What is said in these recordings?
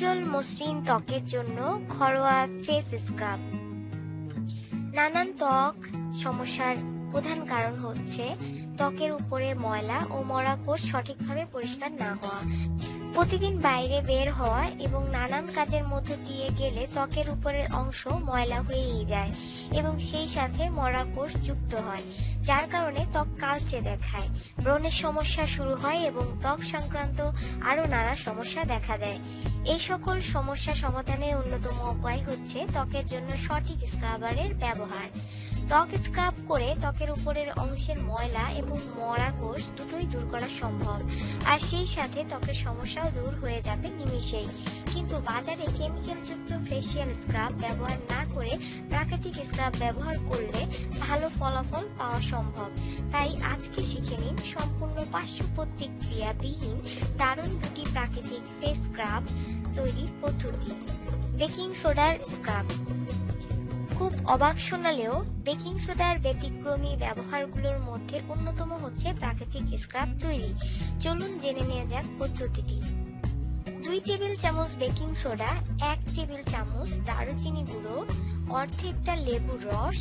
উজ্জ্বল মসৃণ ত্বকের জন্য ঘরোয়া ফেস স্ক্রাব নানান ত্বক সমস্যার প্রধান কারণ হচ্ছে ত্বকের উপরে ময়লা ও মরা কোষ সঠিকভাবে পরিষ্কার না হওয়া। প্রতিদিন বাইরে বের হওয়া এবং নানান কাজের মধ্য দিয়ে গেলে ত্বকের উপরের অংশ ময়লা হয়েই যায় এবং সেই সাথে মরা কোষ যুক্ত হয়, যার কারণে ত্বক কালচে দেখায়। ব্রণের সমস্যা শুরু হয় এবং ত্বক সংক্রান্ত আরও নানা সমস্যা দেখা দেয়। এই সকল সমস্যা সমাধানের অন্যতম উপায় হচ্ছে ত্বকের জন্য সঠিক স্ক্রাবারের ব্যবহার। ত্বক স্ক্রাব করে ত্বকের উপরের অংশের ময়লা এবং মরা কোষ দুটোই দূর করা সম্ভব। আর সেই সাথে ত্বকের সমস্যাও দূর হয়ে যাবে নিমিষেই। কিন্তু বাজারে কেমিক্যালযুক্ত ফেসিয়াল স্ক্রাব ব্যবহার না করে প্রাকৃতিক স্ক্রাব ব্যবহার করলে ভালো ফলাফল পাওয়া সম্ভব। তাই আজকে শিখে নিন সম্পূর্ণ পার্শ্ব প্রতিক্রিয়াবিহীন দারুণ দুটি প্রাকৃতিক ফেস স্ক্রাব তৈরির পদ্ধতি। বেকিং সোডার স্ক্রাব খুব অবাক শোনালেও বেকিং সোডার ব্যতিক্রমী ব্যবহারগুলোর মধ্যে অন্যতম হচ্ছে প্রাকৃতিক স্ক্রাব তৈরি। চলুন জেনে নেওয়া যাক পদ্ধতিটি। দুই টেবিল চামচ বেকিং সোডা, এক টেবিল চামচ দারুচিনি গুঁড়ো, অর্ধেকটা লেবুর রস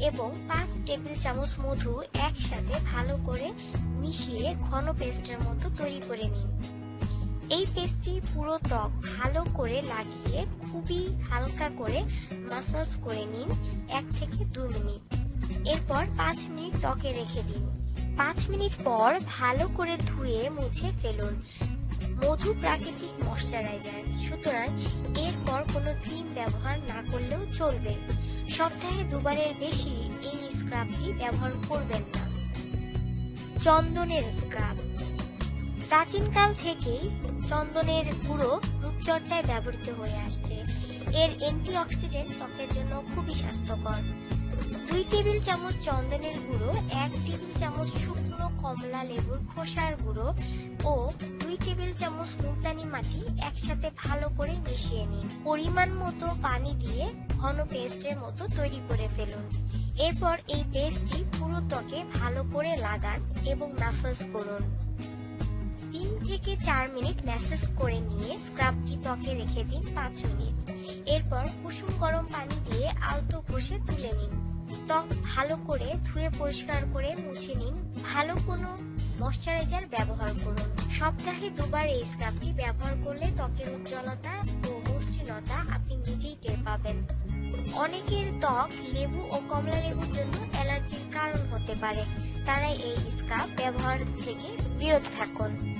এবং পাঁচ টেবিল চামচ মধু একসাথে ভালো করে মিশিয়ে ঘন পেস্টের মতো তৈরি করে নিন। এই পেস্টটি পুরো ত্বক ভালো করে লাগিয়ে খুবই হালকা করে মাসাজ করে নিন এক থেকে দু মিনিট। এরপর পাঁচ মিনিট ত্বকে রেখে দিন। পাঁচ মিনিট পর ভালো করে ধুয়ে মুছে ফেলুন। মধু প্রাকৃতিক ময়শ্চারাইজার। সুতরাং এরপর কোনো ক্রিম ব্যবহার না করলেও চলবে। সপ্তাহে দুবারের বেশি এই স্ক্রাবটি ব্যবহার করবেন না। চন্দনের স্ক্রাব প্রাচীনকাল থেকেই চন্দনের গুঁড়ো রূপচর্চায় ব্যবহৃত হয়ে আসছে। এর অ্যান্টিঅক্সিডেন্ট ত্বকের জন্য খুবই স্বাস্থ্যকর। দুই টেবিল চামচ চন্দনের গুঁড়ো, এক টেবিল চামচ শুকনো কমলা লেবুর খোসার গুঁড়ো ও দুই টেবিল চামচ মুলতানি মাটি একসাথে ভালো করে মিশিয়ে নিন। পরিমাণ মতো পানি দিয়ে ঘন পেস্টের মতো তৈরি করে ফেলুন। এরপর এই পেস্টটি পুরো ত্বকে ভালো করে লাগান এবং ম্যাসাজ করুন। তিন থেকে চার মিনিট ম্যাসেজ করে নিয়ে স্ক্রাবটি ত্বকে রেখে দিন পাঁচ মিনিট। এরপর কুসুম গরম পানি দিয়ে আলতো ঘষে তুলে নিন। ত্বক ভালো করে ধুয়ে পরিষ্কার করে মুছে নিন। ভালো কোনো ময়শ্চারাইজার ব্যবহার করুন। সপ্তাহে দুবার এই স্ক্রাবটি ব্যবহার করলে ত্বকের উজ্জ্বলতা ও মসৃণতা আপনি নিজেই টের পাবেন। অনেকের ত্বক লেবু ও কমলা লেবুর জন্য অ্যালার্জির কারণ হতে পারে। তারা এই স্ক্রাব ব্যবহার থেকে বিরত থাকুন।